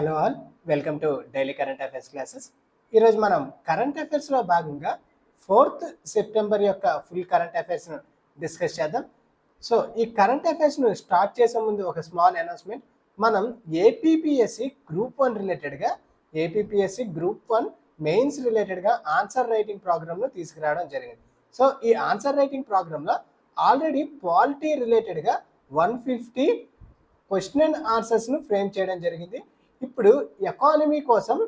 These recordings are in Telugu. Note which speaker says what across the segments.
Speaker 1: Hello all welcome to daily current affairs classes. ఈరోజు మనం కరెంట్ అఫైర్స్లో భాగంగా ఫోర్త్ సెప్టెంబర్ యొక్క ఫుల్ కరెంట్ అఫైర్స్ను డిస్కస్ చేద్దాం. సో ఈ కరెంట్ అఫైర్స్ను స్టార్ట్ చేసే ముందు ఒక స్మాల్ అనౌన్స్మెంట్. మనం ఏపీపీఎస్సి గ్రూప్ వన్ రిలేటెడ్గా ఏపీపీఎస్సి గ్రూప్ వన్ మెయిన్స్ రిలేటెడ్గా ఆన్సర్ రైటింగ్ ప్రోగ్రామ్ను తీసుకురావడం జరిగింది. సో ఈ ఆన్సర్ రైటింగ్ ప్రోగ్రాంలో ఆల్రెడీ పాలిటీ రిలేటెడ్గా వన్ ఫిఫ్టీ క్వశ్చన్ అండ్ ఆన్సర్స్ను ఫ్రేమ్ చేయడం జరిగింది. ఇప్పుడు ఎకానమీ కోసం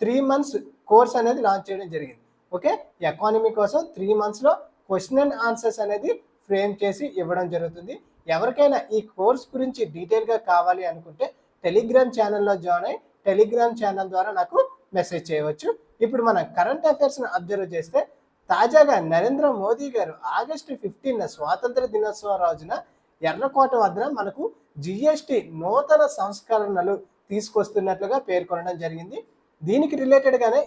Speaker 1: త్రీ మంత్స్ కోర్స్ అనేది లాంచ్ చేయడం జరిగింది. ఓకే ఎకానమీ కోసం త్రీ మంత్స్లో క్వశ్చన్ అండ్ ఆన్సర్స్ అనేది ఫ్రేమ్ చేసి ఇవ్వడం జరుగుతుంది. ఎవరికైనా ఈ కోర్స్ గురించి డీటెయిల్గా కావాలి అనుకుంటే టెలిగ్రామ్ ఛానల్లో జాయిన్ అయ్యి టెలిగ్రామ్ ఛానల్ ద్వారా నాకు మెసేజ్ చేయవచ్చు. ఇప్పుడు మనం కరెంట్ అఫైర్స్ని అబ్జర్వ్ చేస్తే తాజాగా నరేంద్ర మోదీ గారు ఆగస్టు ఫిఫ్టీన్ స్వాతంత్ర దినోత్సవం రోజున ఎర్రకోట వద్ద మనకు జిఎస్టి నూతన సంస్కరణలు తీసుకొస్తున్నట్లుగా పేర్కొనడం జరిగింది. దీనికి రిలేటెడ్గానే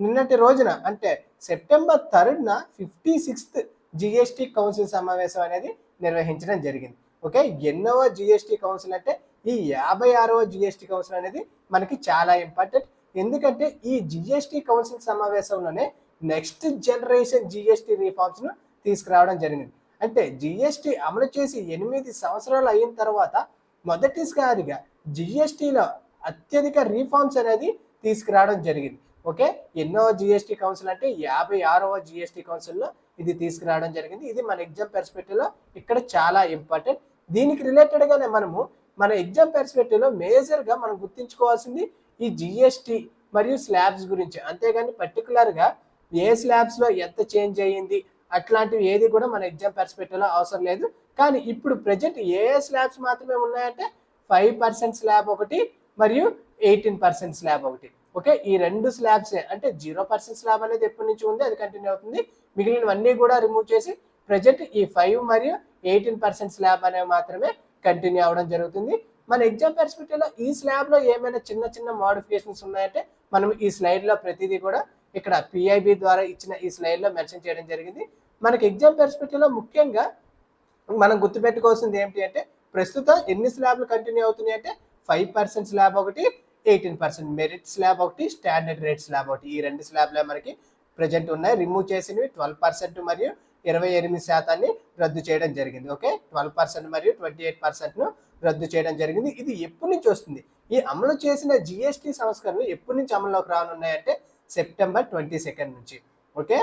Speaker 1: నిన్నటి రోజున అంటే సెప్టెంబర్ థర్డ్న ఫిఫ్టీ సిక్స్త్ జిఎస్టీ కౌన్సిల్ సమావేశం అనేది నిర్వహించడం జరిగింది. ఓకే? ఎన్నో జిఎస్టీ కౌన్సిల్ అంటే ఈ యాభై ఆరవ జిఎస్టి కౌన్సిల్ అనేది మనకి చాలా ఇంపార్టెంట్. ఎందుకంటే ఈ జిఎస్టీ కౌన్సిల్ సమావేశంలోనే నెక్స్ట్ జనరేషన్ జిఎస్టీ రిఫార్మ్స్ను తీసుకురావడం జరిగింది. అంటే జిఎస్టీ అమలు చేసి ఎనిమిది సంవత్సరాలు అయిన తర్వాత మొదటిసారిగా జిఎస్టీలో అత్యధిక రీఫార్మ్స్ అనేది తీసుకురావడం జరిగింది. ఓకే ఎన్నో జిఎస్టి కౌన్సిల్ అంటే యాభై ఆరవ జిఎస్టీ కౌన్సిల్లో ఇది తీసుకురావడం జరిగింది. ఇది మన ఎగ్జామ్ పెర్స్పెక్టివ్లో ఇక్కడ చాలా ఇంపార్టెంట్ దీనికి రిలేటెడ్గానే మనము మన ఎగ్జామ్ పెర్స్పెక్టివ్లో మేజర్గా మనం గుర్తుంచుకోవాల్సింది ఈ జిఎస్టి మరియు స్లాబ్స్ గురించి. అంతేగాని పర్టికులర్గా ఏ స్లాబ్స్లో ఎంత చేంజ్ అయ్యింది అట్లాంటివి ఏది కూడా మన ఎగ్జామ్ పెర్స్పెక్టివ్లో అవసరం లేదు. కానీ ఇప్పుడు ప్రజెంట్ ఏ స్లాబ్స్ మాత్రమే ఉన్నాయంటే ఫైవ్ పర్సెంట్ స్లాబ్ ఒకటి మరియు ఎయిటీన్ పర్సెంట్ స్లాబ్ ఒకటి. ఓకే? ఈ రెండు స్లాబ్స్ అంటే జీరో పర్సెంట్ స్లాబ్ అనేది ఎప్పటి నుంచి ఉంది? అది కంటిన్యూ అవుతుంది. మిగిలినవన్నీ కూడా రిమూవ్ చేసి ప్రజెంట్ ఈ ఫైవ్ మరియు ఎయిటీన్ పర్సెంట్ స్లాబ్ అనేవి మాత్రమే కంటిన్యూ అవ్వడం జరుగుతుంది. మన ఎగ్జామ్ పర్స్పెక్టివ్లో ఈ స్లాబ్లో ఏమైనా చిన్న చిన్న మోడిఫికేషన్స్ ఉన్నాయంటే మనం ఈ స్లైడ్లో ప్రతిదీ కూడా ఇక్కడ పిఐబి ద్వారా ఇచ్చిన ఈ స్లైడ్లో మెన్షన్ చేయడం జరిగింది. మనకి ఎగ్జామ్ పర్స్పెక్టివ్లో ముఖ్యంగా మనం గుర్తుపెట్టుకోవాల్సింది ఏంటి అంటే ప్రస్తుతం ఎన్ని స్లాబ్లు కంటిన్యూ అవుతున్నాయి అంటే ఫైవ్ పర్సెంట్ స్లాబ్ ఒకటి ఎయిటీన్ పర్సెంట్ మెరిట్ స్లాబ్ ఒకటి స్టాండర్డ్ రేట్ స్లాబ్ ఒకటి. ఈ రెండు స్లాబ్లే మనకి ప్రజెంట్ ఉన్నాయి. రిమూవ్ చేసినవి ట్వెల్వ్ పర్సెంట్ మరియు ఇరవై ఎనిమిది శాతాన్ని రద్దు చేయడం జరిగింది. ఓకే ట్వెల్వ్ పర్సెంట్ మరియు ట్వంటీ ఎయిట్ పర్సెంట్ను రద్దు చేయడం జరిగింది. ఇది ఎప్పటి నుంచి వస్తుంది? ఈ అమలు చేసిన జిఎస్టీ సంస్కరణలు ఎప్పటి నుంచి అమల్లోకి రానున్నాయంటే సెప్టెంబర్ ట్వంటీ సెకండ్ నుంచి. ఓకే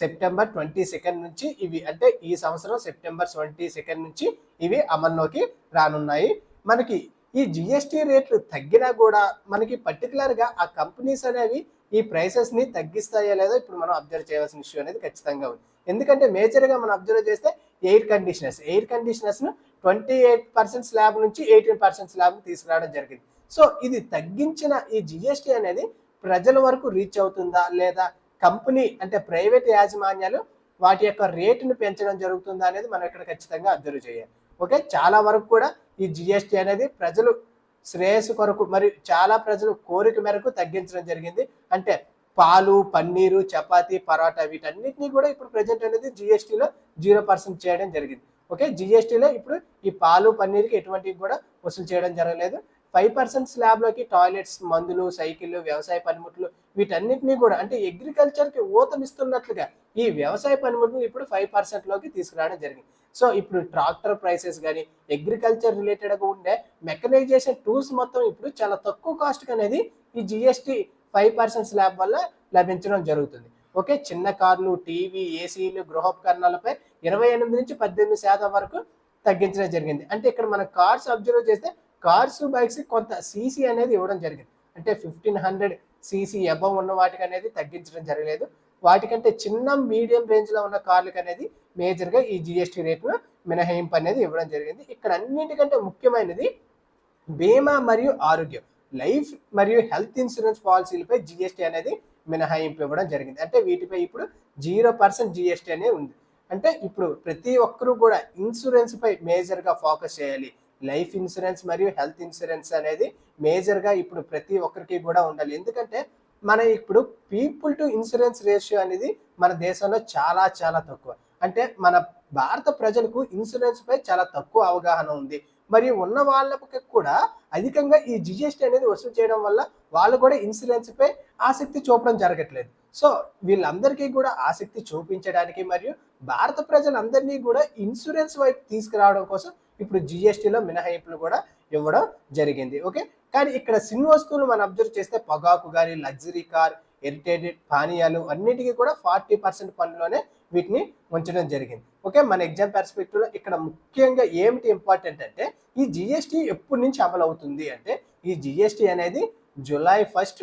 Speaker 1: సెప్టెంబర్ ట్వంటీ సెకండ్ నుంచి ఇవి అంటే ఈ సంవత్సరం సెప్టెంబర్ ట్వంటీ సెకండ్ నుంచి ఇవి అమల్లోకి రానున్నాయి. మనకి ఈ జిఎస్టీ రేట్లు తగ్గినా కూడా మనకి పర్టికులర్గా ఆ కంపెనీస్ అనేవి ఈ ప్రైసెస్ని తగ్గిస్తాయో లేదో ఇప్పుడు మనం అబ్జర్వ్ చేయవలసిన ఇష్యూ అనేది ఖచ్చితంగా ఉంది. ఎందుకంటే మేజర్గా మనం అబ్జర్వ్ చేస్తే ఎయిర్ కండిషనర్స్ ఎయిర్ కండిషనర్స్ను ట్వంటీ ఎయిట్ పర్సెంట్ స్లాబ్ నుంచి ఎయిటీన్ పర్సెంట్ స్లాబ్ తీసుకురావడం జరిగింది. సో ఇది తగ్గించిన ఈ జిఎస్టీ అనేది ప్రజల వరకు రీచ్ అవుతుందా లేదా కంపెనీ అంటే ప్రైవేట్ యాజమాన్యాలు వాటి యొక్క రేటును పెంచడం జరుగుతుందా అనేది మనం ఇక్కడ ఖచ్చితంగా అబ్జర్వ్ చేయాలి. ఓకే చాలా వరకు కూడా ఈ జిఎస్టీ అనేది ప్రజలు శ్రేయస్సు కొరకు మరియు చాలా ప్రజలు కోరిక మేరకు తగ్గించడం జరిగింది. అంటే పాలు పన్నీరు చపాతి పరోటా వీటన్నిటిని కూడా ఇప్పుడు ప్రజెంట్ అనేది జిఎస్టీలో జీరో పర్సెంట్ చేయడం జరిగింది. ఓకే? జిఎస్టీలో ఇప్పుడు ఈ పాలు పన్నీర్కి ఎటువంటివి కూడా వసూలు చేయడం జరగలేదు. ఫైవ్ పర్సెంట్ స్లాబ్లోకి టాయిలెట్స్ మందులు సైకిళ్ళు వ్యవసాయ పనిముట్లు వీటన్నిటినీ కూడా అంటే అగ్రికల్చర్కి ఊతమిస్తున్నట్లుగా ఈ వ్యవసాయ పనిముట్లు ఇప్పుడు ఫైవ్ పర్సెంట్లోకి తీసుకురావడం జరిగింది. సో ఇప్పుడు ట్రాక్టర్ ప్రైసెస్ కానీ అగ్రికల్చర్ రిలేటెడ్గా ఉండే మెకనైజేషన్ టూల్స్ మొత్తం ఇప్పుడు చాలా తక్కువ కాస్ట్కి అనేది ఈ జిఎస్టీ ఫైవ్ పర్సెంట్ స్లాబ్ వల్ల లభించడం జరుగుతుంది. ఓకే? చిన్న కార్లు టీవీ ఏసీలు గృహోపకరణాలపై ఇరవై ఎనిమిది నుంచి పద్దెనిమిది శాతం వరకు తగ్గించడం జరిగింది. అంటే ఇక్కడ మన కార్స్ అబ్జర్వ్ చేస్తే కార్స్ బైక్స్ కొంత సీసీ అనేది ఇవ్వడం జరిగింది. అంటే ఫిఫ్టీన్ హండ్రెడ్ సీసీ అబవ్ ఉన్న వాటికి అనేది తగ్గించడం జరగలేదు. వాటికంటే చిన్న మీడియం రేంజ్లో ఉన్న కార్లకు అనేది మేజర్గా ఈ జిఎస్టీ రేటును మినహాయింపు అనేది ఇవ్వడం జరిగింది. ఇక్కడ అన్నిటికంటే ముఖ్యమైనది బీమా మరియు ఆరోగ్యం. లైఫ్ మరియు హెల్త్ ఇన్సూరెన్స్ పాలసీలపై జిఎస్టీ అనేది మినహాయింపు ఇవ్వడం జరిగింది. అంటే వీటిపై ఇప్పుడు జీరో పర్సెంట్ జిఎస్టీ అనేది ఉంది. అంటే ఇప్పుడు ప్రతి ఒక్కరూ కూడా ఇన్సూరెన్స్ పై మేజర్గా ఫోకస్ చేయాలి. లైఫ్ ఇన్సూరెన్స్ మరియు హెల్త్ ఇన్సూరెన్స్ అనేది మేజర్గా ఇప్పుడు ప్రతి ఒక్కరికి కూడా ఉండాలి. ఎందుకంటే మన ఇప్పుడు పీపుల్ టు ఇన్సూరెన్స్ రేషియో అనేది మన దేశంలో చాలా చాలా తక్కువ. అంటే మన భారత ప్రజలకు ఇన్సూరెన్స్ పై చాలా తక్కువ అవగాహన ఉంది. మరియు ఉన్న వాళ్ళకి కూడా అధికంగా ఈ జిఎస్టీ అనేది వసూలు చేయడం వల్ల వాళ్ళు కూడా ఇన్సూరెన్స్ పై ఆసక్తి చూపడం జరగట్లేదు. సో వీళ్ళందరికీ కూడా ఆసక్తి చూపించడానికి మరియు భారత ప్రజలందరినీ కూడా ఇన్సూరెన్స్ వైపు తీసుకురావడం కోసం ఇప్పుడు జిఎస్టీలో మినహాయింపులు కూడా ఇవ్వడం జరిగింది. ఓకే? కానీ ఇక్కడ సిన్ వస్తువులు మనం అబ్జర్వ్ చేస్తే పొగాకు కానీ లగ్జరీ కార్ ఎరిటేటెడ్ పానీయాలు అన్నిటికీ కూడా ఫార్టీ పర్సెంట్ పన్నులోనే వీటిని ఉంచడం జరిగింది. ఓకే? మన ఎగ్జామ్ పర్స్పెక్టివ్లో ఇక్కడ ముఖ్యంగా ఏమిటి ఇంపార్టెంట్ అంటే ఈ జిఎస్టీ ఎప్పటి నుంచి అమలు అవుతుంది అంటే ఈ జిఎస్టీ అనేది July first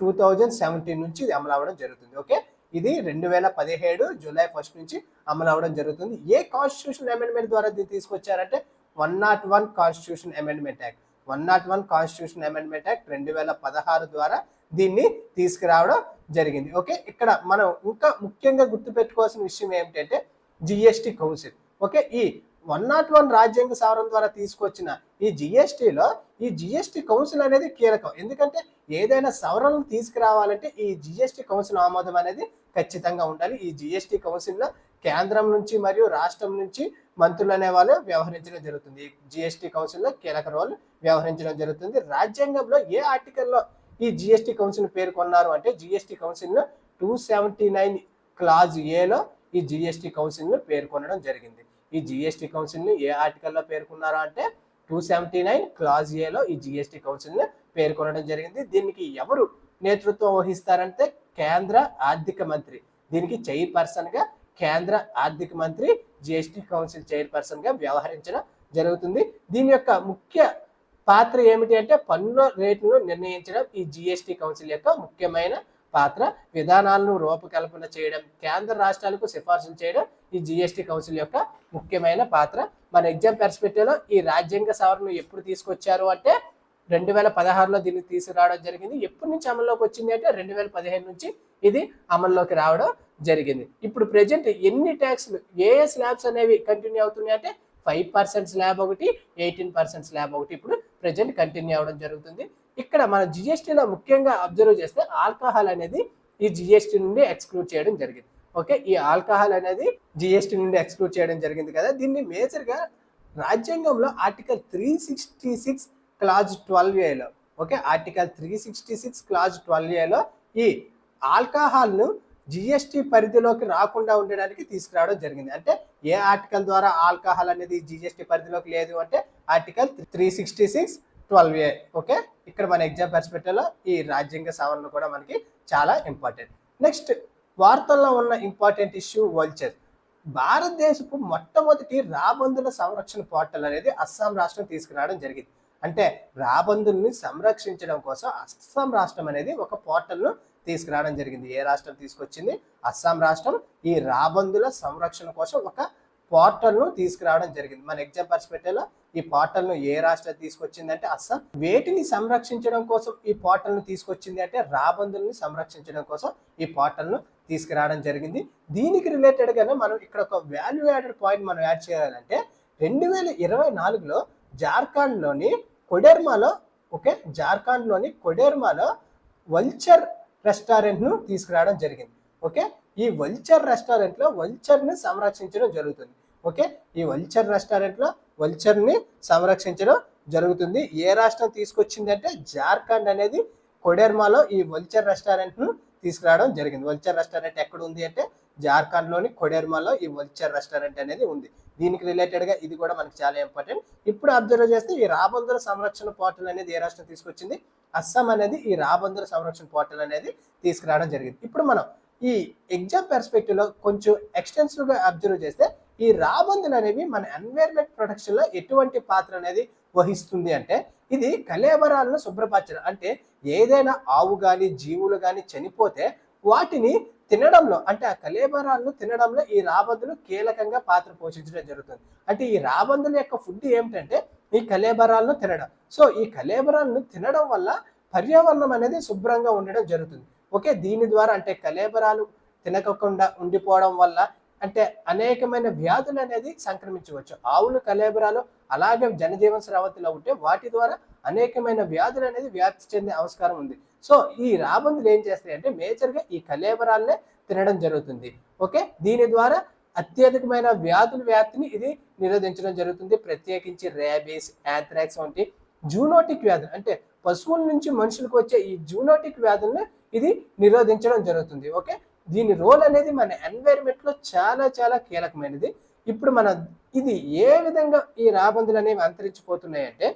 Speaker 1: two thousand seventeen నుంచి ఇది అమలు అవ్వడం జరుగుతుంది. ఓకే? ఇది రెండు వేల పదిహేడు జూలై ఫస్ట్ నుంచి అమలు అవడం జరుగుతుంది. ఏ కాన్స్టిట్యూషన్ అమెండ్మెంట్ ద్వారా దీన్ని తీసుకొచ్చారంటే one nought one constitution amendment act one nought one constitution amendment act రెండు వేల పదహారు ద్వారా దీన్ని తీసుకురావడం జరిగింది. ఓకే ఇక్కడ మనం ఇంకా ముఖ్యంగా గుర్తుపెట్టుకోవాల్సిన విషయం ఏమిటంటే జిఎస్టి కౌన్సిల్ ఓకే ఈ వన్ నాట్ వన్ రాజ్యాంగ సవరణ ద్వారా తీసుకొచ్చిన ఈ జిఎస్టీలో ఈ జిఎస్టీ కౌన్సిల్ అనేది కీలకం. ఎందుకంటే ఏదైనా సవరణలు తీసుకురావాలంటే ఈ జిఎస్టీ కౌన్సిల్ ఆమోదం అనేది ఖచ్చితంగా ఉండాలి. ఈ జిఎస్టి కౌన్సిల్లో కేంద్రం నుంచి మరియు రాష్ట్రం నుంచి మంత్రులు అనే వాళ్ళు వ్యవహరించడం జరుగుతుంది. జిఎస్టి కౌన్సిల్లో కీలక రోల్ వ్యవహరించడం జరుగుతుంది. రాజ్యాంగంలో ఏ ఆర్టికల్లో ఈ జిఎస్టి కౌన్సిల్ పేర్కొన్నారు అంటే GST council two seventy nine clause ఏలో ఈ జిఎస్టి కౌన్సిల్ను పేర్కొనడం జరిగింది. ఈ జిఎస్టి కౌన్సిల్ని ఏ ఆర్టికల్లో పేర్కొన్నారు అంటే టూ సెవెంటీ నైన్ క్లాజ్ ఏలో ఈ జిఎస్టి కౌన్సిల్ని పేర్కొనడం జరిగింది. దీనికి ఎవరు నేతృత్వం వహిస్తారంటే కేంద్ర ఆర్థిక మంత్రి. దీనికి చైర్పర్సన్గా కేంద్ర ఆర్థిక మంత్రి జిఎస్టీ కౌన్సిల్ చైర్పర్సన్గా వ్యవహరించడం జరుగుతుంది. దీని యొక్క ముఖ్య పాత్ర ఏమిటి అంటే పన్ను రేటును నిర్ణయించడం ఈ జిఎస్టీ కౌన్సిల్ యొక్క ముఖ్యమైన పాత్ర. విధానాలను రూపకల్పన చేయడం కేంద్ర రాష్ట్రాలకు సిఫార్సులు చేయడం ఈ జిఎస్టీ కౌన్సిల్ యొక్క ముఖ్యమైన పాత్ర. మన ఎగ్జామ్ పెర్స్పెక్టివ్లో ఈ రాజ్యాంగ సవరణ ఎప్పుడు తీసుకొచ్చారు అంటే రెండు వేల పదహారులో దీన్ని తీసుకురావడం జరిగింది. ఎప్పటి నుంచి అమల్లోకి వచ్చింది అంటే రెండు వేల పదిహేను నుంచి ఇది అమల్లోకి రావడం జరిగింది. ఇప్పుడు ప్రజెంట్ ఎన్ని ట్యాక్స్లు ఏ ఏ స్లాబ్స్ అనేవి కంటిన్యూ అవుతున్నాయి అంటే ఫైవ్ పర్సెంట్ స్లాబ్ ఒకటి ఎయిటీన్ పర్సెంట్ స్లాబ్ ఒకటి ఇప్పుడు ప్రజెంట్ కంటిన్యూ అవ్వడం జరుగుతుంది. ఇక్కడ మన జిఎస్టీలో ముఖ్యంగా అబ్జర్వ్ చేస్తే ఆల్కహాల్ అనేది ఈ జిఎస్టీ నుండి ఎక్స్క్లూడ్ చేయడం జరిగింది. ఓకే ఈ ఆల్కహాల్ అనేది జిఎస్టీ నుండి ఎక్స్క్లూడ్ చేయడం జరిగింది కదా. దీన్ని మేజర్గా రాజ్యాంగంలో article three sixty six clause twelve ఏలో. Okay article three sixty six clause twelve ఏలో ఈ ఆల్కహాల్ను జిఎస్టీ పరిధిలోకి రాకుండా ఉండడానికి తీసుకురావడం జరిగింది. అంటే ఏ ఆర్టికల్ ద్వారా ఆల్కహాల్ అనేది జిఎస్టి పరిధిలోకి లేదు అంటే article three sixty six twelve A. Okay ఇక్కడ మన ఎగ్జామ్ పర్స్పెక్టివ్లో ఈ రాజ్యాంగ సవరణ కూడా మనకి చాలా ఇంపార్టెంట్. నెక్స్ట్ వార్తల్లో ఉన్న ఇంపార్టెంట్ ఇష్యూ వల్చర్. భారతదేశపు మొట్టమొదటి రాబందుల సంరక్షణ పోర్టల్ అనేది అస్సాం రాష్ట్రం తీసుకురావడం జరిగింది. అంటే రాబందుల్ని సంరక్షించడం కోసం అస్సాం రాష్ట్రం అనేది ఒక పోర్టల్ను తీసుకురావడం జరిగింది. ఏ రాష్ట్రం తీసుకొచ్చింది? అస్సాం రాష్ట్రం. ఈ రాబందుల సంరక్షణ కోసం ఒక పోర్టల్ను తీసుకురావడం జరిగింది. మన ఎగ్జామ్ పర్స్పెక్టివ్లో ఈ పోర్టల్ను ఏ రాష్ట్రం తీసుకొచ్చింది అంటే అస్సాం. వేటిని సంరక్షించడం కోసం ఈ పోర్టల్ను తీసుకొచ్చింది అంటే రాబందుల్ని సంరక్షించడం కోసం ఈ పోర్టల్ను తీసుకురావడం జరిగింది. దీనికి రిలేటెడ్గానే మనం ఇక్కడ ఒక వాల్యూ యాడెడ్ పాయింట్ మనం యాడ్ చేయాలంటే రెండు వేల ఇరవై నాలుగులో జార్ఖండ్లోని కొడెర్మాలో ఓకే జార్ఖండ్లోని కొడెర్మాలో వల్చర్ రెస్టారెంట్ను తీసుకురావడం జరిగింది. ఓకే ఈ వల్చర్ రెస్టారెంట్లో వల్చర్ని సంరక్షించడం జరుగుతుంది. ఓకే ఈ వల్చర్ రెస్టారెంట్లో వల్చర్ని సంరక్షించడం జరుగుతుంది. ఏ రాష్ట్రం తీసుకొచ్చిందంటే జార్ఖండ్ అనేది కొడెర్మాలో ఈ వల్చర్ రెస్టారెంట్ను తీసుకురావడం జరిగింది. వల్చర్ రెస్టారెంట్ ఎక్కడ ఉంది అంటే జార్ఖండ్లోని కొడెర్మాలో ఈ వల్చర్ రెస్టారెంట్ అనేది ఉంది. దీనికి రిలేటెడ్గా ఇది కూడా మనకి చాలా ఇంపార్టెంట్ ఇప్పుడు అబ్జర్వ్ చేస్తే ఈ రాబందుల సంరక్షణ పోర్టల్ అనేది ఏ రాష్ట్రం తీసుకొచ్చింది? అస్సాం అనేది ఈ రాబందుల సంరక్షణ పోర్టల్ అనేది తీసుకురావడం జరిగింది. ఇప్పుడు మనం ఈ ఎగ్జామ్ పెర్స్పెక్టివ్లో కొంచెం ఎక్స్టెన్సివ్గా అబ్జర్వ్ చేస్తే ఈ రాబందులు అనేవి మన ఎన్వైర్న్మెంట్ ప్రొటెక్షన్లో ఎటువంటి పాత్ర అనేది వహిస్తుంది అంటే ఇది కలేబరాలను శుభ్రపరచడం. అంటే ఏదైనా ఆవు కానీ జీవులు కానీ చనిపోతే వాటిని తినడంలో అంటే ఆ కలేబరాలను తినడంలో ఈ రాబందులు కీలకంగా పాత్ర పోషించడం జరుగుతుంది. అంటే ఈ రాబందుల యొక్క ఫుడ్ ఏమిటంటే ఈ కలేబరాలను తినడం. సో ఈ కలేబరాలను తినడం వల్ల పర్యావరణం అనేది శుభ్రంగా ఉండడం జరుగుతుంది. ఓకే దీని ద్వారా అంటే కలేబరాలు తినకుండా ఉండిపోవడం వల్ల అంటే అనేకమైన వ్యాధులు అనేది సంక్రమించవచ్చు. ఆవులు కలేబరాలు అలాగే జనజీవన స్రావతిలో ఉంటే వాటి ద్వారా అనేకమైన వ్యాధులు అనేది వ్యాప్తి చెందే ఆస్కారం ఉంది. సో ఈ రాబందులు ఏం చేస్తాయి అంటే మేజర్గా ఈ కలేబరాలనే తినడం జరుగుతుంది. ఓకే? దీని ద్వారా అత్యధికమైన వ్యాధుల వ్యాప్తిని ఇది నిరోధించడం జరుగుతుంది. ప్రత్యేకించి రేబీస్ యాథ్రాక్స్ వంటి జూనోటిక్ వ్యాధులు. అంటే పశువుల నుంచి మనుషులకు వచ్చే ఈ జూనోటిక్ వ్యాధులను ఇది నిరోధించడం జరుగుతుంది. ఓకే? దీని రోల్ అనేది మన ఎన్వైరన్మెంట్లో చాలా చాలా కీలకమైనది. ఇప్పుడు మన ఇది ఏ విధంగా ఈ రాబందులు అనేవి అంతరించిపోతున్నాయి అంటే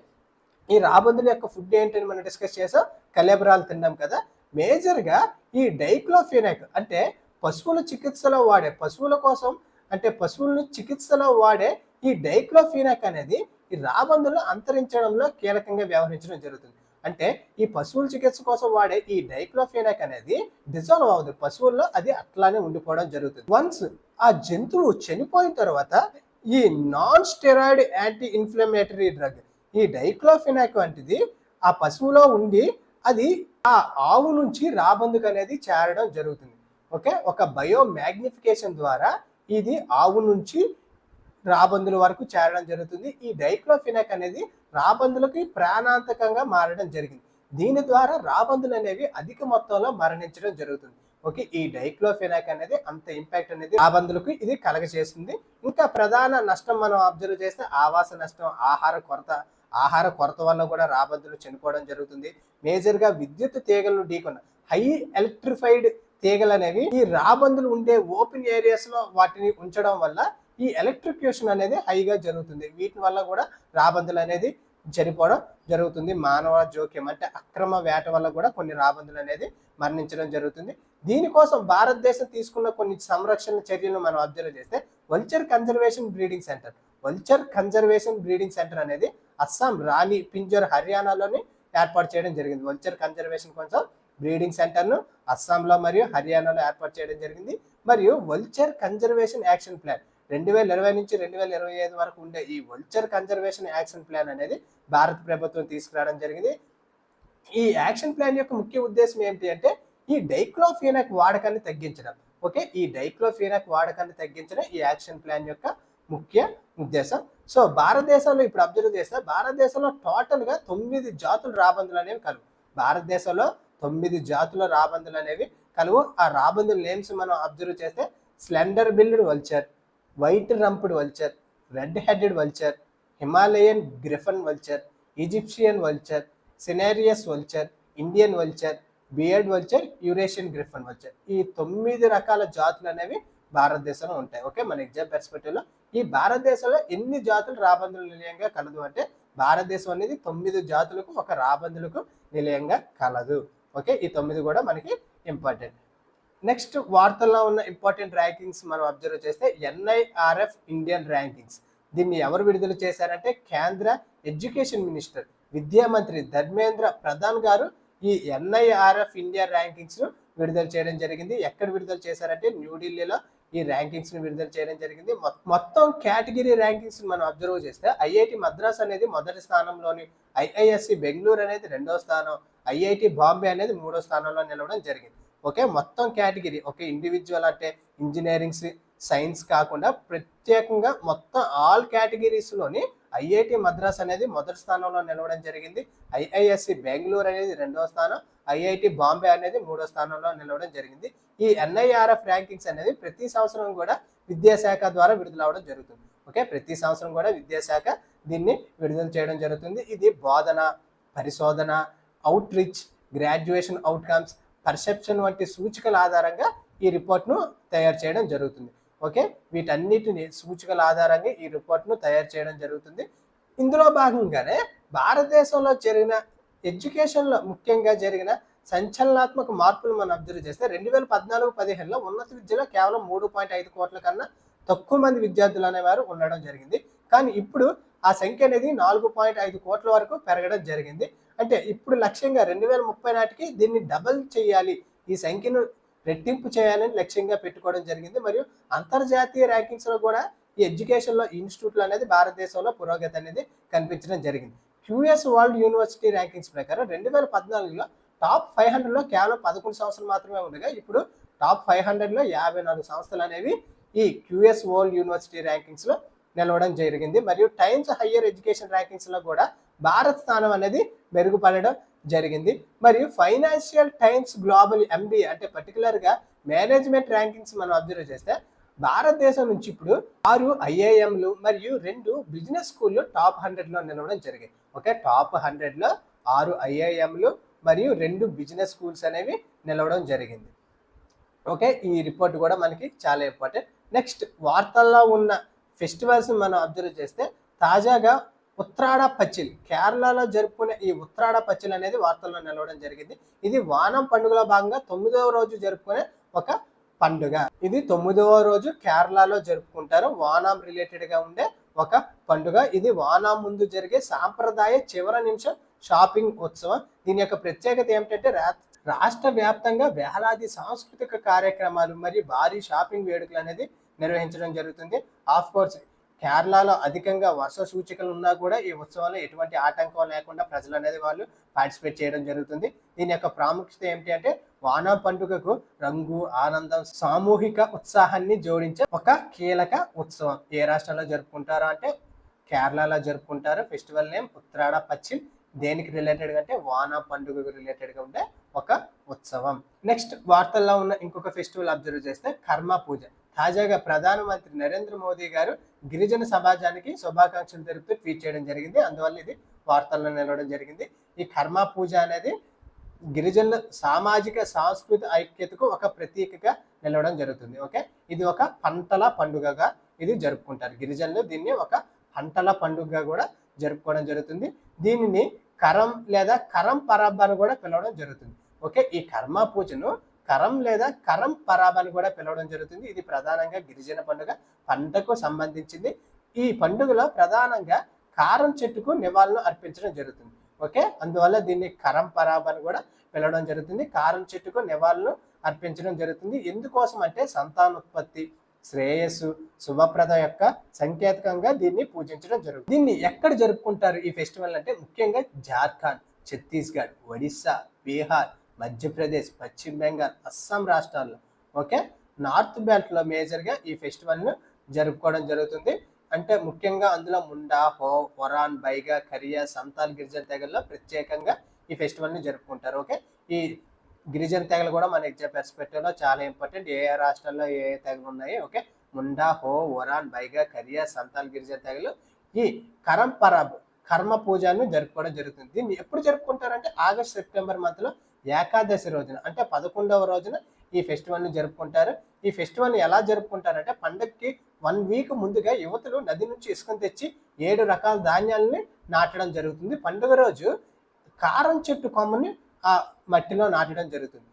Speaker 1: ఈ రాబందుల యొక్క ఫుడ్ ఏంటని మనం డిస్కస్ చేసాం. కలేబరాలు తిన్నాం కదా. మేజర్గా ఈ డైక్లోఫినాక్ అంటే పశువుల చికిత్సలో వాడే పశువుల కోసం అంటే పశువులను చికిత్సలో వాడే ఈ డైక్లోఫినాక్ అనేది ఈ రాబందులు అంతరించడంలో కీలకంగా వ్యవహరించడం జరుగుతుంది. అంటే ఈ పశువుల చికిత్స కోసం వాడే ఈ డైక్లోఫినాక్ అనేది డిజాల్వ్ అవ్వదు. పశువుల్లో అది అట్లానే ఉండిపోవడం జరుగుతుంది. వన్స్ ఆ జంతువు చనిపోయిన తర్వాత ఈ non steroid anti inflammatory drug ఈ డైక్లోఫినాక్ వంటిది ఆ పశువులో ఉండి అది ఆ ఆవు నుంచి రాబందుకు అనేది చేరడం జరుగుతుంది. ఓకే? ఒక బయో మ్యాగ్నిఫికేషన్ ద్వారా ఇది ఆవు నుంచి రాబందుల వరకు చేరడం జరుగుతుంది. ఈ డైక్లోఫినాక్ అనేది రాబందులకి ప్రాణాంతకంగా మారడం జరిగింది. దీని ద్వారా రాబందులు అనేవి అధిక మొత్తంలో మరణించడం జరుగుతుంది. ఓకే? ఈ డైక్లోఫినాక్ అనేది అంత ఇంపాక్ట్ అనేది రాబందులకు ఇది కలగజేస్తుంది. ఇంకా ప్రధాన నష్టం మనం అబ్జర్వ్ చేస్తే ఆవాస నష్టం ఆహార కొరత ఆహార కొరత వల్ల కూడా రాబందులు చనిపోవడం జరుగుతుంది. మేజర్గా విద్యుత్ తీగలను ఢీకొన్న హై ఎలక్ట్రిఫైడ్ తీగలు అనేవి ఈ రాబందులు ఉండే ఓపెన్ ఏరియాస్లో వాటిని ఉంచడం వల్ల ఈ ఎలక్ట్రిక్యూషన్ అనేది హైగా జరుగుతుంది. వీటి వల్ల కూడా రాబందులు అనేది చనిపోవడం జరుగుతుంది. మానవ జోక్యం అంటే అక్రమ వేట వల్ల కూడా కొన్ని రాబందులు అనేది మరణించడం జరుగుతుంది. దీనికోసం భారతదేశం తీసుకున్న కొన్ని సంరక్షణ చర్యలను మనం అబ్జర్వ్ చేస్తే vulture conservation breeding centre. Vulture conservation breeding centre అనేది అస్సాం రాణి పింజర్ హర్యానాలోని ఏర్పాటు చేయడం జరిగింది. వల్చర్ కన్జర్వేషన్ కోసం బ్రీడింగ్ సెంటర్ను అస్సాంలో మరియు హర్యానాలో ఏర్పాటు చేయడం జరిగింది. మరియు వల్చర్ కన్జర్వేషన్ యాక్షన్ ప్లాన్ రెండు వేల ఇరవై నుంచి రెండు వేల ఇరవై ఐదు వరకు ఉండే ఈ వల్చర్ కన్జర్వేషన్ యాక్షన్ ప్లాన్ అనేది భారత ప్రభుత్వం తీసుకురావడం జరిగింది. ఈ యాక్షన్ ప్లాన్ యొక్క ముఖ్య ఉద్దేశం ఏంటి అంటే ఈ డైక్లోఫినాక్ వాడకాన్ని తగ్గించడం. ఓకే ఈ డైక్లోఫీనాక్ వాడకాన్ని తగ్గించడం ఈ యాక్షన్ ప్లాన్ యొక్క ముఖ్య ఉద్దేశం. సో భారతదేశంలో ఇప్పుడు అబ్జర్వ్ చేస్తే భారతదేశంలో టోటల్గా తొమ్మిది జాతుల రాబందులు అనేవి కలువు. భారతదేశంలో తొమ్మిది జాతుల రాబందులు అనేవి కలువు. ఆ రాబందుల నేమ్స్ మనం అబ్జర్వ్ చేస్తే slender billed vulture white rumped vulture red headed vulture Himalayan griffon vulture Egyptian vulture cinereous vulture Indian vulture bearded vulture Eurasian griffon vulture. ఈ తొమ్మిది రకాల జాతులు అనేవి భారతదేశంలో ఉంటాయి. ఓకే మన ఎగ్జామ్ పెర్స్పెక్టివ్లో ఈ భారతదేశంలో ఎన్ని జాతులు రాబందుల నిలయంగా కలదు అంటే భారతదేశం అనేది తొమ్మిది జాతులకు ఒక రాబందులకు నిలయంగా కలదు. ఓకే ఈ తొమ్మిది కూడా మనకి ఇంపార్టెంట్ నెక్స్ట్ వార్తల్లో ఉన్న ఇంపార్టెంట్ ర్యాంకింగ్స్ మనం అబ్జర్వ్ చేస్తే ఎన్ఐఆర్ఎఫ్ ఇండియన్ ర్యాంకింగ్స్ దీన్ని ఎవరు విడుదల చేశారంటే కేంద్ర ఎడ్యుకేషన్ మినిస్టర్ విద్యా మంత్రి ధర్మేంద్ర ప్రధాన్ గారు ఈ ఎన్ఐఆర్ఎఫ్ ఇండియా ర్యాంకింగ్స్ను విడుదల చేయడం జరిగింది. ఎక్కడ విడుదల చేశారంటే న్యూఢిల్లీలో ఈ ర్యాంకింగ్స్ని విడుదల చేయడం జరిగింది. మొత్తం కేటగిరీ ర్యాంకింగ్స్ మనం అబ్జర్వ్ చేస్తే ఐఐటి మద్రాస్ అనేది మొదటి స్థానంలోని ఐఐఎస్సి బెంగళూరు అనేది రెండో స్థానం ఐఐటి బాంబే అనేది మూడో స్థానంలో నిలవడం జరిగింది. ఓకే? మొత్తం కేటగిరీ ఓకే ఇండివిజువల్ అంటే ఇంజనీరింగ్స్ సైన్స్ కాకుండా ప్రత్యేకంగా మొత్తం ఆల్ కేటగిరీస్లోని ఐఐటి మద్రాస్ అనేది మొదటి స్థానంలో నిలవడం జరిగింది. ఐఐఎస్సి బెంగళూరు అనేది రెండో స్థానం. ఐఐటి బాంబే అనేది మూడో స్థానంలో నిలవడం జరిగింది. ఈ ఎన్ఐఆర్ఎఫ్ ర్యాంకింగ్స్ అనేది ప్రతి సంవత్సరం కూడా విద్యాశాఖ ద్వారా విడుదలవడం జరుగుతుంది. ఓకే? ప్రతి సంవత్సరం కూడా విద్యాశాఖ దీన్ని విడుదల చేయడం జరుగుతుంది. ఇది బోధన పరిశోధన outreach graduation outcomes perception వంటి సూచికల ఆధారంగా ఈ రిపోర్ట్ను తయారు చేయడం జరుగుతుంది. ఓకే? వీటన్నిటిని సూచికల ఆధారంగా ఈ రిపోర్ట్ను తయారు చేయడం జరుగుతుంది. ఇందులో భాగంగానే భారతదేశంలో జరిగిన ఎడ్యుకేషన్లో ముఖ్యంగా జరిగిన సంచలనాత్మక మార్పులు మనం అబ్జర్వ్ చేస్తే రెండు వేల పద్నాలుగు పదిహేనులో ఉన్నత విద్యలో కేవలం మూడు పాయింట్ ఐదు కోట్ల కన్నా తక్కువ మంది విద్యార్థులు అనేవారు ఉండడం జరిగింది. కానీ ఇప్పుడు ఆ సంఖ్య అనేది నాలుగు పాయింట్ ఐదు కోట్ల వరకు పెరగడం జరిగింది. అంటే ఇప్పుడు లక్ష్యంగా రెండు వేల ముప్పై నాటికి దీన్ని డబల్ చేయాలి. ఈ సంఖ్యను రెట్టింపు చేయాలని లక్ష్యంగా పెట్టుకోవడం జరిగింది. మరియు అంతర్జాతీయ ర్యాంకింగ్స్లో కూడా ఈ ఎడ్యుకేషన్లో ఇన్స్టిట్యూట్లు అనేది భారతదేశంలో పురోగతి అనేది కనిపించడం జరిగింది. క్యూఎస్ వరల్డ్ యూనివర్సిటీ ర్యాంకింగ్స్ ప్రకారం రెండు వేల పద్నాలుగులో టాప్ ఫైవ్ హండ్రెడ్లో కేవలం పదకొండు సంవత్సరాలు మాత్రమే ఉండగా ఇప్పుడు టాప్ ఫైవ్ హండ్రెడ్లో యాభై నాలుగు సంస్థలు అనేవి ఈ క్యూఎస్ వరల్డ్ యూనివర్సిటీ ర్యాంకింగ్స్లో నిలవడం జరిగింది. మరియు టైమ్స్ హయ్యర్ ఎడ్యుకేషన్ ర్యాంకింగ్స్లో కూడా భారత్ స్థానం అనేది మెరుగుపడడం జరిగింది. మరియు ఫైనాన్షియల్ టైమ్స్ గ్లోబల్ ఎంబీ అంటే పర్టికులర్గా మేనేజ్మెంట్ ర్యాంకింగ్స్ మనం అబ్జర్వ్ చేస్తే భారతదేశం నుంచి ఇప్పుడు ఆరు ఐఐఎంలు మరియు రెండు బిజినెస్ స్కూళ్ళు టాప్ హండ్రెడ్లో నిలవడం జరిగింది. ఓకే టాప్ హండ్రెడ్లో ఆరు ఐఐఎంలు మరియు రెండు బిజినెస్ స్కూల్స్ అనేవి నిలవడం జరిగింది. ఓకే ఈ రిపోర్ట్ కూడా మనకి చాలా ఇంపార్టెంట్. నెక్స్ట్ వార్తల్లో ఉన్న ఫెస్టివల్స్ మనం అబ్జర్వ్ చేస్తే తాజాగా ఉత్రాడ పచ్చిల్. కేరళలో జరుపుకునే ఈ ఉత్రాడ పచ్చిల్ అనేది వార్తల్లో నిలవడం జరిగింది. ఇది వానం పండుగలో భాగంగా తొమ్మిదవ రోజు జరుపుకునే ఒక పండుగ. ఇది తొమ్మిదవ రోజు కేరళలో జరుపుకుంటారు. వానం రిలేటెడ్గా ఉండే ఒక పండుగ. ఇది వానం ముందు జరిగే సాంప్రదాయ చివరి నిమిషం షాపింగ్ ఉత్సవం. దీని యొక్క ప్రత్యేకత ఏమిటంటే రా- రాష్ట్ర వ్యాప్తంగా వేలాది సాంస్కృతిక కార్యక్రమాలు మరియు భారీ షాపింగ్ వేడుకలు అనేది నిర్వహించడం జరుగుతుంది. ఆఫ్ కోర్స్ కేరళలో అధికంగా వర్ష సూచికలు ఉన్నా కూడా ఈ ఉత్సవంలో ఎటువంటి ఆటంకం లేకుండా ప్రజలు అనేది వాళ్ళు పార్టిసిపేట్ చేయడం జరుగుతుంది. దీని యొక్క ప్రాముఖ్యత ఏమిటి అంటే వానా పండుగకు రంగు ఆనందం సామూహిక ఉత్సాహాన్ని జోడించే ఒక కీలక ఉత్సవం. ఏ రాష్ట్రంలో జరుపుకుంటారు అంటే కేరళలో జరుపుకుంటారు. ఫెస్టివల్ నేమ్ ఉత్తరాడ పశ్చిమ్. దేనికి రిలేటెడ్ అంటే వానా పండుగకు రిలేటెడ్గా ఉండే ఒక ఉత్సవం. నెక్స్ట్ వార్తల్లో ఉన్న ఇంకొక ఫెస్టివల్ అబ్జర్వ్ చేస్తే కర్మ పూజ. తాజాగా ప్రధానమంత్రి నరేంద్ర మోదీ గారు గిరిజన సమాజానికి శుభాకాంక్షలు తెలుపుతూ ట్వీట్ చేయడం జరిగింది. అందువల్ల ఇది వార్తల్లో నిలవడం జరిగింది. ఈ కర్మ పూజ అనేది గిరిజనుల సామాజిక సాంస్కృతిక ఐక్యతకు ఒక ప్రతీకగా నిలవడం జరుగుతుంది. ఓకే? ఇది ఒక పంటల పండుగగా ఇది జరుపుకుంటారు. గిరిజనులు దీన్ని ఒక పంటల పండుగగా కూడా జరుపుకోవడం జరుగుతుంది. దీనిని కరం లేదా కరం పరాబ్ అని కూడా పిలవడం జరుగుతుంది. ఓకే? ఈ కర్మ పూజను కరం లేదా కరం పరాబ్ అని కూడా పిలవడం జరుగుతుంది. ఇది ప్రధానంగా గిరిజన పండుగ పంటకు సంబంధించింది. ఈ పండుగలో ప్రధానంగా కారం చెట్టుకు నివాళులు అర్పించడం జరుగుతుంది. ఓకే? అందువల్ల దీన్ని కరం పరాబ్ అని కూడా పిలవడం జరుగుతుంది. కారం చెట్టుకు నివాళులు అర్పించడం జరుగుతుంది. ఎందుకోసం అంటే సంతానోత్పత్తి శ్రేయస్సు శుభప్రద యొక్క సంకేతకంగా దీన్ని పూజించడం జరుగుతుంది. దీన్ని ఎక్కడ జరుపుకుంటారు ఈ ఫెస్టివల్ అంటే ముఖ్యంగా జార్ఖండ్ ఛత్తీస్గఢ్ ఒడిస్సా బీహార్ మధ్యప్రదేశ్ పశ్చిమ బెంగాల్ అస్సాం రాష్ట్రాల్లో ఓకే? నార్త్ బెల్ట్లో మేజర్గా ఈ ఫెస్టివల్ను జరుపుకోవడం జరుగుతుంది. అంటే ముఖ్యంగా అందులో ముండా హో వరాన్ బైగా కరియా సంతాల్ గిరిజన తెగల్లో ప్రత్యేకంగా ఈ ఫెస్టివల్ని జరుపుకుంటారు ఓకే? ఈ గిరిజన తెగలు కూడా మన ఎగ్జామ్ పెర్స్పెక్టివ్లో చాలా ఇంపార్టెంట్. ఏ ఏ రాష్ట్రాల్లో ఏ ఏ తెగలు ఉన్నాయి ఓకే? ముండా హో వరాన్ బైగా కరియా సంతాల్ గిరిజన తెగలు ఈ కరం పరాబ్ కర్మ పూజను జరుపుకోవడం జరుగుతుంది. దీన్ని ఎప్పుడు జరుపుకుంటారంటే ఆగస్ట్ సెప్టెంబర్ మంత్లో ఏకాదశి రోజున అంటే పదకొండవ రోజున ఈ ఫెస్టివల్ని జరుపుకుంటారు. ఈ ఫెస్టివల్ని ఎలా జరుపుకుంటారంటే పండగకి వన్ వీక్ ముందుగా యువతులు నది నుంచి ఇసుకను తెచ్చి ఏడు రకాల ధాన్యాలని నాటడం జరుగుతుంది. పండుగ రోజు కారం చెట్టు కొమ్మని ఆ మట్టిలో నాటడం జరుగుతుంది.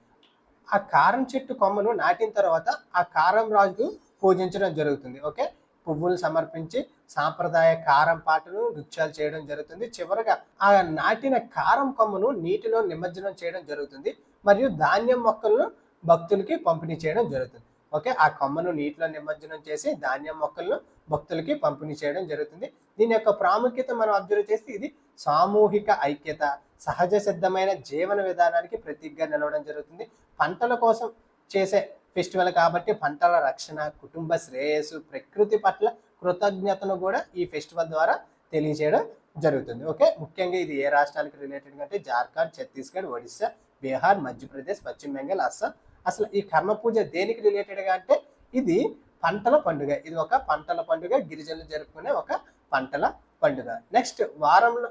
Speaker 1: ఆ కారం చెట్టు కొమ్మను నాటిన తర్వాత ఆ కారం రాజుకు పూజించడం జరుగుతుంది. ఓకే? పువ్వులు సమర్పించి సాంప్రదాయ కారం పాటలు నృత్యాలు చేయడం జరుగుతుంది. చివరగా ఆ నాటిన కారం కొమ్మను నీటిలో నిమజ్జనం చేయడం జరుగుతుంది. మరియు ధాన్యం మొక్కలను భక్తులకి పంపిణీ చేయడం జరుగుతుంది. ఓకే? ఆ కొమ్మను నీటిలో నిమజ్జనం చేసి ధాన్యం మొక్కలను భక్తులకి పంపిణీ చేయడం జరుగుతుంది. దీని యొక్క ప్రాముఖ్యత మనం అబ్జర్వ్ చేస్తే ఇది సామూహిక ఐక్యత సహజ సిద్ధమైన జీవన విధానానికి ప్రతీకగా నిలవడం జరుగుతుంది. పంటల కోసం చేసే ఫెస్టివల్ కాబట్టి పంటల రక్షణ కుటుంబ శ్రేయస్సు ప్రకృతి పట్ల కృతజ్ఞతను కూడా ఈ ఫెస్టివల్ ద్వారా తెలియజేయడం జరుగుతుంది. ఓకే? ముఖ్యంగా ఇది ఏ రాష్ట్రానికి రిలేటెడ్ అంటే జార్ఖండ్ ఛత్తీస్గఢ్ ఒడిస్సా బీహార్ మధ్యప్రదేశ్ పశ్చిమ బెంగాల్ అస్సాం. అసలు ఈ కర్మ పూజ దేనికి రిలేటెడ్గా అంటే ఇది పంటల పండుగ. ఇది ఒక పంటల పండుగ గిరిజనులు జరుపుకునే ఒక పంటల పండుగ. నెక్స్ట్ వారంలో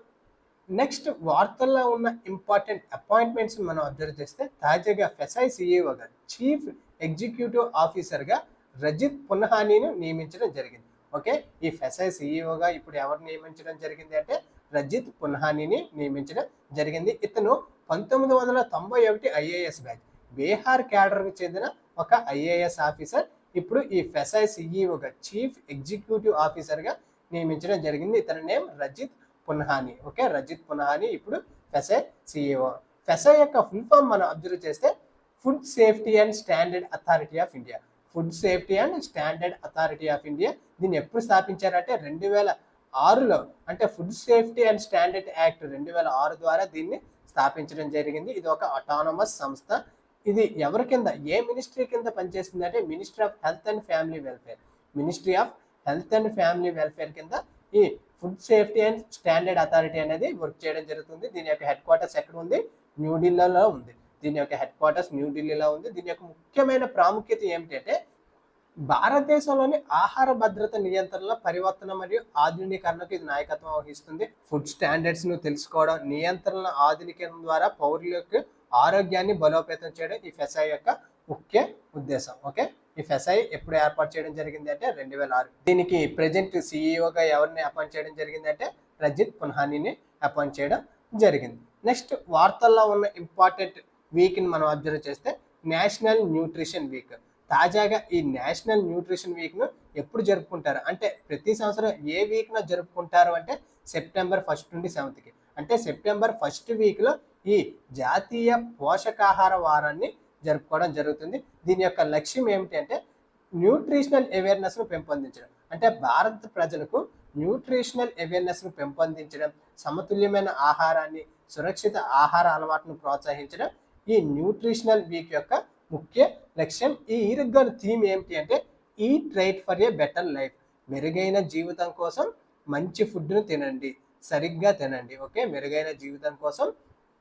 Speaker 1: నెక్స్ట్ వార్తల్లో ఉన్న ఇంపార్టెంట్ అపాయింట్మెంట్స్ మనం అబ్జర్వ్ చేస్తే తాజాగా ఫెసై సిఇఓగా చీఫ్ ఎగ్జిక్యూటివ్ ఆఫీసర్గా రజిత్ పున్హానీని నియమించడం జరిగింది. ఓకే? ఈ ఫెసై సిఇఓగా ఇప్పుడు ఎవరు నియమించడం జరిగింది అంటే రజిత్ పున్హానీని నియమించడం జరిగింది. ఇతను పంతొమ్మిది వందల తొంభై ఒకటి ఐఏఎస్ బ్యాచ్. బీహార్ క్యాడర్కి చెందిన ఒక ఐఏఎస్ ఆఫీసర్. ఇప్పుడు ఈ ఫెసై సిఇఓగా చీఫ్ ఎగ్జిక్యూటివ్ ఆఫీసర్గా నియమించడం జరిగింది. ఇతని నేమ్ రజిత్ పున్హాని ఓకే? రజిత్ పున్హాని ఇప్పుడు ఫెసై సిఇఓ ఫెసై యొక్క ఫుల్ ఫామ్ మనం అబ్జర్వ్ చేస్తే food safety and standard authority of India food safety and standard authority of India దీన్ని ఎప్పుడు స్థాపించారంటే రెండు వేల ఆరులో అంటే food safety and standard act రెండు వేల ఆరు ద్వారా దీన్ని స్థాపించడం జరిగింది. ఇది ఒక అటానమస్ సంస్థ. ఇది ఎవరి కింద ఏ మినిస్ట్రీ కింద పనిచేస్తుంది అంటే ministry of health and family welfare ministry of health and family welfare కింద ఈ food safety and standard authority అనేది వర్క్ చేయడం జరుగుతుంది. దీని యొక్క హెడ్ క్వార్టర్స్ ఎక్కడ ఉంది? న్యూఢిల్లీలో ఉంది. దీని యొక్క హెడ్ క్వార్టర్స్ న్యూఢిల్లీలో ఉంది. దీని యొక్క ముఖ్యమైన ప్రాముఖ్యత ఏమిటంటే భారతదేశంలోని ఆహార భద్రత నియంత్రణలో పరివర్తన మరియు ఆధునీకరణకు ఇది నాయకత్వం వహిస్తుంది. ఫుడ్ స్టాండర్డ్స్ను తెలుసుకోవడం నియంత్రణ ఆధునీకరణ ద్వారా పౌరులకు ఆరోగ్యాన్ని బలోపేతం చేయడం ఈ ఫెసై యొక్క ముఖ్య ఉద్దేశం. ఓకే ఈ ఫెసై ఎప్పుడు ఏర్పాటు చేయడం జరిగింది అంటే రెండు వేల ఆరు దీనికి ప్రజెంట్ సిఇఓగా ఎవరిని అపాయింట్ చేయడం జరిగింది అంటే రజిత్ పున్హానీని అపాయింట్ చేయడం జరిగింది. నెక్స్ట్ వార్తల్లో ఉన్న ఇంపార్టెంట్ వీక్ని మనం అబ్జర్వ్ చేస్తే నేషనల్ న్యూట్రిషన్ వీక్. తాజాగా ఈ నేషనల్ న్యూట్రిషన్ వీక్ను ఎప్పుడు జరుపుకుంటారు? అంటే ప్రతి సంవత్సరం ఏ వీక్న జరుపుకుంటారు అంటే సెప్టెంబర్ ఫస్ట్ నుండి సెవెంత్కి అంటే సెప్టెంబర్ ఫస్ట్ వీక్లో ఈ జాతీయ పోషకాహార వారాన్ని జరుపుకోవడం జరుగుతుంది. దీని యొక్క లక్ష్యం ఏమిటి అంటే న్యూట్రిషనల్ అవేర్నెస్ను పెంపొందించడం. అంటే భారత ప్రజలకు న్యూట్రిషనల్ అవేర్నెస్ను పెంపొందించడం సమతుల్యమైన ఆహారాన్ని సురక్షిత ఆహార అలవాటును ప్రోత్సహించడం ఈ న్యూట్రిషనల్ వీక్ యొక్క ముఖ్య లక్ష్యం ఈ ఈరుగ్గాన థీమ్ ఏమిటి అంటే eat right for a better life. మెరుగైన జీవితం కోసం మంచి ఫుడ్ను తినండి. సరిగ్గా తినండి. ఓకే? మెరుగైన జీవితం కోసం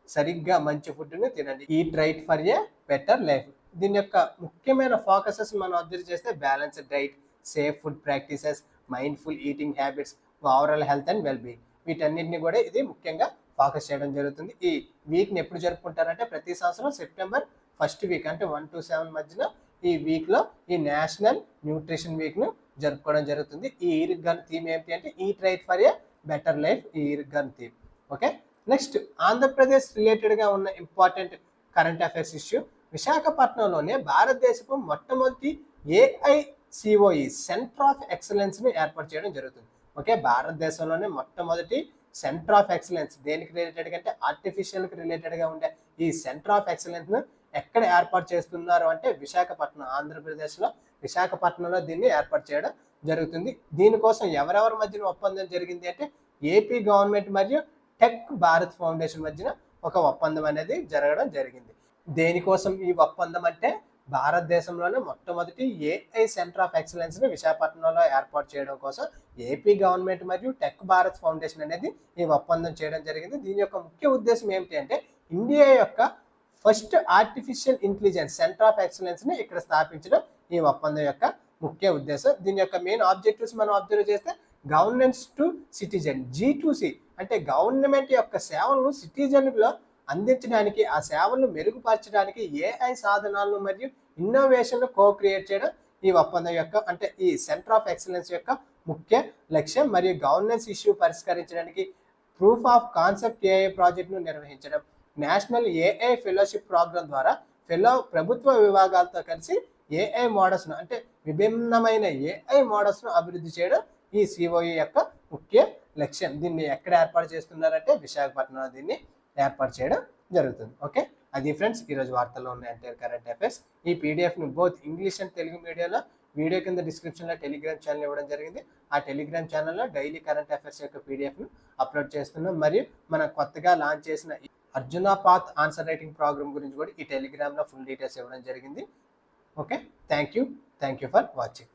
Speaker 1: సరిగ్గా మంచి ఫుడ్ని తినండి. Eat right for a better life. దీని యొక్క ముఖ్యమైన ఫోకసెస్ మనం అబ్జర్వ్ చేస్తే balanced diet safe food practices mindful eating habits overall health and well being. వీటన్నిటిని కూడా ఇది ముఖ్యంగా ఫోకస్ చేయడం జరుగుతుంది. ఈ వీక్ని ఎప్పుడు జరుపుకుంటారంటే ప్రతి సంవత్సరం సెప్టెంబర్ ఫస్ట్ వీక్ అంటే వన్ టు సెవెన్ మధ్యన ఈ వీక్లో ఈ నేషనల్ న్యూట్రిషన్ వీక్ను జరుపుకోవడం జరుగుతుంది. ఈ ఈరిగన్ థీమ్ ఏంటి అంటే ఈ trait for a better life ఈ ఈరిగన్ థీమ్. ఓకే? నెక్స్ట్ ఆంధ్రప్రదేశ్ రిలేటెడ్గా ఉన్న ఇంపార్టెంట్ కరెంట్ అఫైర్స్ ఇష్యూ. విశాఖపట్నంలోనే భారతదేశపు మొట్టమొదటి ఏఐసిఓఈ సెంటర్ ఆఫ్ ఎక్సలెన్స్ని ఏర్పాటు చేయడం జరుగుతుంది. ఓకే? భారతదేశంలోనే మొట్టమొదటి సెంటర్ ఆఫ్ ఎక్సలెన్స్ దేనికి రిలేటెడ్ అంటే ఆర్టిఫిషియల్కి రిలేటెడ్గా ఉండే ఈ సెంటర్ ఆఫ్ ఎక్సలెన్స్ను ఎక్కడ ఏర్పాటు చేస్తున్నారు అంటే విశాఖపట్నం ఆంధ్రప్రదేశ్లో. విశాఖపట్నంలో దీన్ని ఏర్పాటు చేయడం జరుగుతుంది. దీనికోసం ఎవరెవరి మధ్యన ఒప్పందం జరిగింది అంటే ఏపీ గవర్నమెంట్ మరియు టెక్ భారత్ ఫౌండేషన్ మధ్యన ఒక ఒప్పందం అనేది జరగడం జరిగింది. దేనికోసం ఈ ఒప్పందం అంటే భారతదేశంలోనే మొట్టమొదటి ఏఐ సెంటర్ ఆఫ్ ఎక్సలెన్స్ని విశాఖపట్నంలో ఏర్పాటు చేయడం కోసం ఏపీ గవర్నమెంట్ మరియు టెక్ భారత్ ఫౌండేషన్ అనేది ఈ ఒప్పందం చేయడం జరిగింది. దీని యొక్క ముఖ్య ఉద్దేశం ఏమిటి అంటే ఇండియా యొక్క first artificial intelligence centre of ఎక్సలెన్స్ని ఇక్కడ స్థాపించడం ఈ ఒప్పందం యొక్క ముఖ్య ఉద్దేశం. దీని యొక్క మెయిన్ ఆబ్జెక్టివ్స్ మనం అబ్జర్వ్ చేస్తే governance to citizen G to C అంటే గవర్నమెంట్ యొక్క సేవలను సిటిజన్లో అందించడానికి ఆ సేవలను మెరుగుపరచడానికి ఏఐ సాధనాలను మరియు ఇన్నోవేషన్లు కో క్రియేట్ చేయడం ఈ ఒప్పందం యొక్క అంటే ఈ సెంటర్ ఆఫ్ ఎక్సలెన్స్ యొక్క ముఖ్య లక్ష్యం మరియు గవర్నెన్స్ ఇష్యూ పరిష్కరించడానికి ప్రూఫ్ ఆఫ్ కాన్సెప్ట్ ఏఐ ప్రాజెక్ట్ను నిర్వహించడం. నేషనల్ ఏఐ ఫెలోషిప్ ప్రోగ్రామ్ ద్వారా ఫెలో ప్రభుత్వ విభాగాలతో కలిసి ఏఐ మోడల్స్ను అంటే విభిన్నమైన ఏఐ మోడల్స్ను అభివృద్ధి చేయడం ఈ సిఓఈ యొక్క ముఖ్య లక్ష్యం. దీన్ని ఎక్కడ ఏర్పాటు చేస్తున్నారంటే విశాఖపట్నంలో దీన్ని ఏర్పాటు చేయడం జరుగుతుంది. ఓకే అది ఫ్రెండ్స్ ఈరోజు వార్తల్లో ఉన్న ఎంటైర్ కరెంట్ అఫైర్స్ ఈ పీడిఎఫ్ను బోత్ ఇంగ్లీష్ అండ్ తెలుగు మీడియాలో వీడియో కింద డిస్క్రిప్షన్లో టెలిగ్రామ్ ఛానల్ ఇవ్వడం జరిగింది. ఆ టెలిగ్రామ్ ఛానల్లో డైలీ కరెంట్ అఫైర్స్ యొక్క పీడిఎఫ్ను అప్లోడ్ చేస్తున్నాం. మరియు మనం కొత్తగా లాంచ్ చేసిన Arjuna path answer writing programme గురించి కూడా ఈ టెలిగ్రామ్లో ఫుల్ డీటెయిల్స్ ఇవ్వడం జరిగింది. Okay thank you thank you for watching